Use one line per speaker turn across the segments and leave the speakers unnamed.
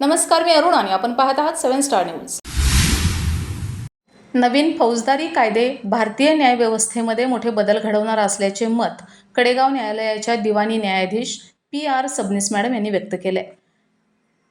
नमस्कार मी अरुण आणि आपण पाहत आहात सेवन स्टार न्यूज. नवीन फौजदारी कायदे भारतीय न्यायव्यवस्थेमध्ये मोठे बदल घडवणार असल्याचे मत कडेगाव न्यायालयाच्या दिवाणी न्यायाधीश पी आर सबनीस मॅडम यांनी व्यक्त केले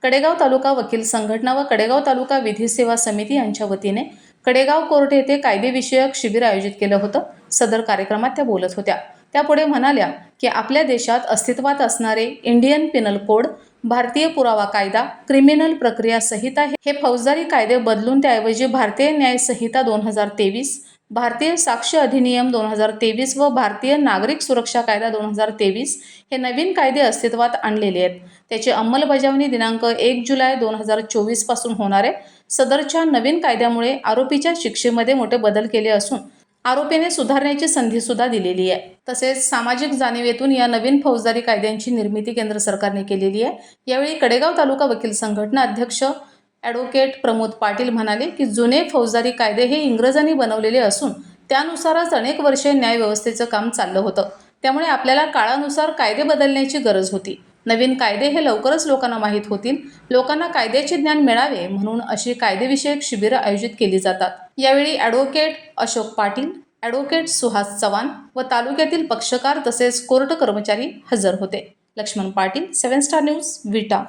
कडेगाव तालुका वकील संघटना व कडेगाव तालुका विधी सेवा समिती यांच्या वतीने कडेगाव कोर्ट येथे कायदेविषयक शिबिर आयोजित केलं होतं. सदर कार्यक्रमात त्या बोलत होत्या. त्यापुढे म्हणाल्या की आपल्या देशात अस्तित्वात असणारे इंडियन पिनल कोड भारतीय पुरावा कायदा क्रिमिनल प्रक्रिया संहिता हे फौजदारी कायदे बदलून त्याऐवजी भारतीय न्याय संहिता दोन हजार तेवीस भारतीय साक्ष अधिनियम दोन हजार तेवीस व भारतीय नागरिक सुरक्षा कायदा दोन हजार तेवीस हे नवीन कायदे अस्तित्वात आणलेले आहेत. त्याची अंमलबजावणी दिनांक एक जुलै दोन हजार चोवीसपासून होणार आहे. सदरच्या नवीन कायद्यामुळे आरोपीच्या शिक्षेमध्ये मोठे बदल केले असून आरोपीने सुधारण्याची संधी सुद्धा दिलेली आहे. तसेच सामाजिक जाणीवेतून या नवीन फौजदारी कायद्यांची निर्मिती केंद्र सरकारने केलेली आहे. यावेळी कडेगाव तालुका वकील संघटना अध्यक्ष ॲडव्होकेट प्रमोद पाटील म्हणाले की जुने फौजदारी कायदे हे इंग्रजांनी बनवलेले असून त्यानुसारच अनेक वर्षे न्यायव्यवस्थेचं काम चाललं होतं. त्यामुळे आपल्याला काळानुसार कायदे बदलण्याची गरज होती. नवीन कायदे हे लवकरच लोकांना माहीत होतील. लोकांना कायद्याचे ज्ञान मिळावे म्हणून अशी कायदेविषयक शिबिरं आयोजित केली जातात. यावेळी ॲडव्होकेट अशोक पाटील ॲडव्होकेट सुहास चव्हाण व तालुक्यातील पक्षकार तसेच कोर्ट कर्मचारी हजर होते. Laxman Patil seven star news Vita.